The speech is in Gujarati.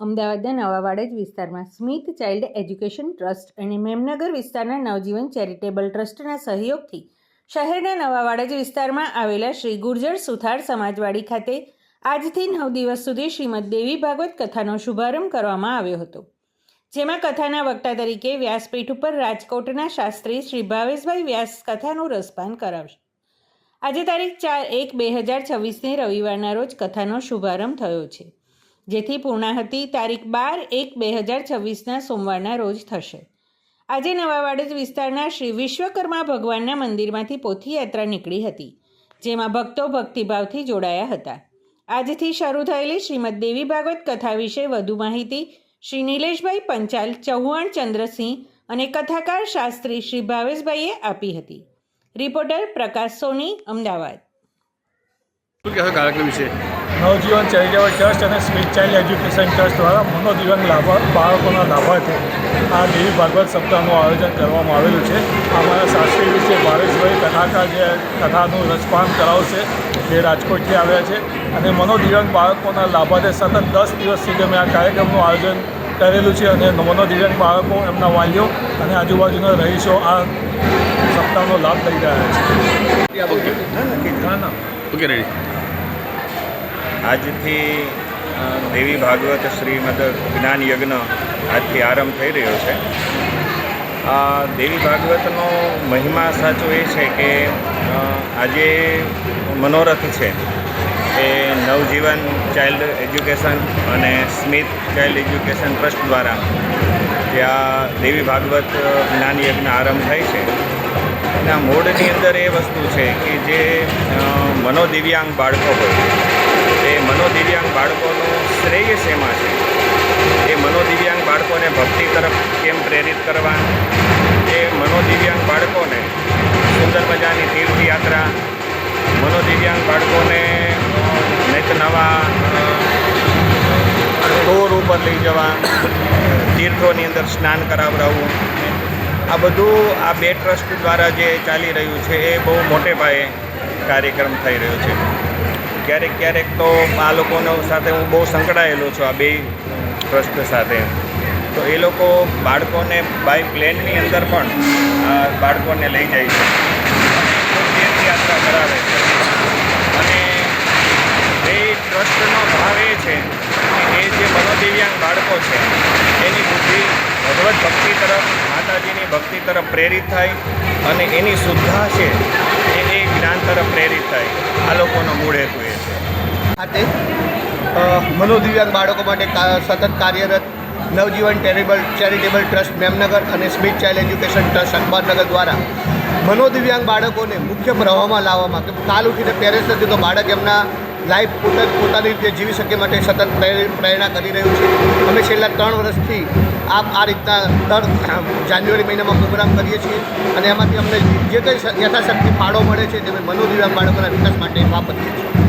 અમદાવાદના નવાવાડજ વિસ્તારમાં સ્મિથ ચાઇલ્ડ એજ્યુકેશન ટ્રસ્ટ અને મેમનગર વિસ્તારના નવજીવન ચેરિટેબલ ટ્રસ્ટના સહયોગથી શહેરના નવા વાડજ વિસ્તારમાં આવેલા શ્રી ગુર્જર સુથાર સમાજવાડી ખાતે આજથી નવ દિવસ સુધી શ્રીમદ દેવી ભાગવત કથાનો શુભારંભ કરવામાં આવ્યો હતો. જેમાં કથાના વક્તા તરીકે વ્યાસપીઠ ઉપર રાજકોટના શાસ્ત્રી શ્રી ભાવેશભાઈ વ્યાસ કથાનું રસપાન કરાવશે. આજે તારીખ ચાર એક બે હજાર છવ્વીસની રવિવારના રોજ કથાનો શુભારંભ થયો છે. જેથી પૂર્ણાહતિ તારીખ બાર એક બે હજાર છવ્વીસના સોમવારના રોજ થશે. આજે નવા વાડજ વિસ્તારના શ્રી વિશ્વકર્મા ભગવાનના મંદિરમાંથી પોથીયાત્રા નીકળી હતી, જેમાં ભક્તો ભક્તિભાવથી જોડાયા હતા. આજથી શરૂ થયેલી શ્રીમદ દેવી ભાગવત કથા વિશે વધુ માહિતી શ્રી નિલેશભાઈ પંચાલ, ચૌહાણ ચંદ્રસિંહ અને કથાકાર શાસ્ત્રી શ્રી ભાવેશભાઈએ આપી હતી. રિપોર્ટર પ્રકાશ સોની, અમદાવાદ. શું કહેશો કાર્યક્રમ વિશે? નવજીવન ચેરિટેબલ ટ્રસ્ટ અને સ્વીટ ચાઇલ્ડ એજ્યુકેશન ટ્રસ્ટ દ્વારા મનોદિવ્યાંગ લાભા, બાળકોના લાભાર્થે આ દેવી ભાગવત સપ્તાહનું આયોજન કરવામાં આવેલું છે. અમારા શાસ્ત્રી વિશે ભાવેશભાઈ કથાકાર જે કથાનું રસપાન કરાવશે જે રાજકોટથી આવ્યા છે. અને મનોદિવ્યાંગ બાળકોના લાભાર્થે સતત દસ દિવસ સુધી અમે આ કાર્યક્રમનું આયોજન કરેલું છે અને મનોદિવ્યાંગ બાળકો, એમના વાલીઓ અને આજુબાજુના રહીશો આ સપ્તાહનો લાભ લઈ રહ્યા છે. ઓકે રેડી આજથી દેવી ભાગવત શ્રીમદ જ્ઞાન યજ્ઞ આજથી આરંભ થઈ રહ્યો છે. આ દેવી ભાગવતનો મહિમા સાચો એ છે કે આજે મનોરથ છે. એ નવજીવન ચાઇલ્ડ એજ્યુકેશન અને સ્મિથ ચાઇલ્ડ એજ્યુકેશન ટ્રસ્ટ દ્વારા જે આ દેવી ભાગવત જ્ઞાન યજ્ઞ આરંભ થાય છે. એના મૂળની અંદર એ વસ્તુ છે કે જે મનોદિવ્યાંગ બાળકો હોય. એ મનોદિવ્યાંગ બાળકોનું શ્રેય શેમાં છે? એ મનોદિવ્યાંગ બાળકોને ભક્તિ તરફ કેમ પ્રેરિત કરવા? એ મનોદિવ્યાંગ બાળકોને સુંદર મજાની તીર્થયાત્રા, મનોદિવ્યાંગ બાળકોને નિત નવા ટોર ઉપર લઈ જવા, તીર્થોની અંદર સ્નાન કરાવડાવવું આ બધું આ બે ટ્રસ્ટ દ્વારા જે ચાલી રહ્યું છે એ બહુ મોટે પાયે કાર્યક્રમ થઈ રહ્યો છે. ક્યારેક ક્યારેક તો આ લોકોનો સાથે હું બહુ સંકળાયેલો છું, આ બે ટ્રસ્ટ સાથે. તો એ લોકો બાળકોને બાય પ્લેનની અંદર પણ આ બાળકોને લઈ જાય છે. તીર્થયાત્રા કરાવે છે. અને એ ટ્રસ્ટનો ભાવ એ છે કે એ જે મનોદિવ્યાંગ બાળકો છે, એની બુદ્ધિ માતાજીની ભક્તિ તરફ પ્રેરિત થાય અને એની શુદ્ધા છે એ એ જ્ઞાન તરફ પ્રેરિત થાય. આ લોકોનો મૂળ હેતુ એ છે. ખાતે મનોદિવ્યાંગ બાળકો માટે સતત કાર્યરત નવજીવન ટેરિબલ ચેરિટેબલ ટ્રસ્ટ મેમનગર અને Smith child education trust Akhbarnagar દ્વારા મનોદિવ્યાંગ બાળકોને મુખ્ય પ્રવાહમાં લાવવામાં કાલ ઉઠીને પેરેન્ટ્સ નથી તો બાળક એમના લાઈફ પોતા પોતાની રીતે જીવી શકે માટે સતત પ્રેરણા કરી રહ્યું છે. અમે છેલ્લા ત્રણ વર્ષથી આ આ રીતના દર જાન્યુઆરી મહિનામાં પ્રોગ્રામ કરીએ છીએ અને એમાંથી અમને જે કંઈ યથાશક્તિ ફાળો મળે છે તે મનોદિવ્યાંગ બાળકોના વિકાસ માટે વાપરીએ છીએ.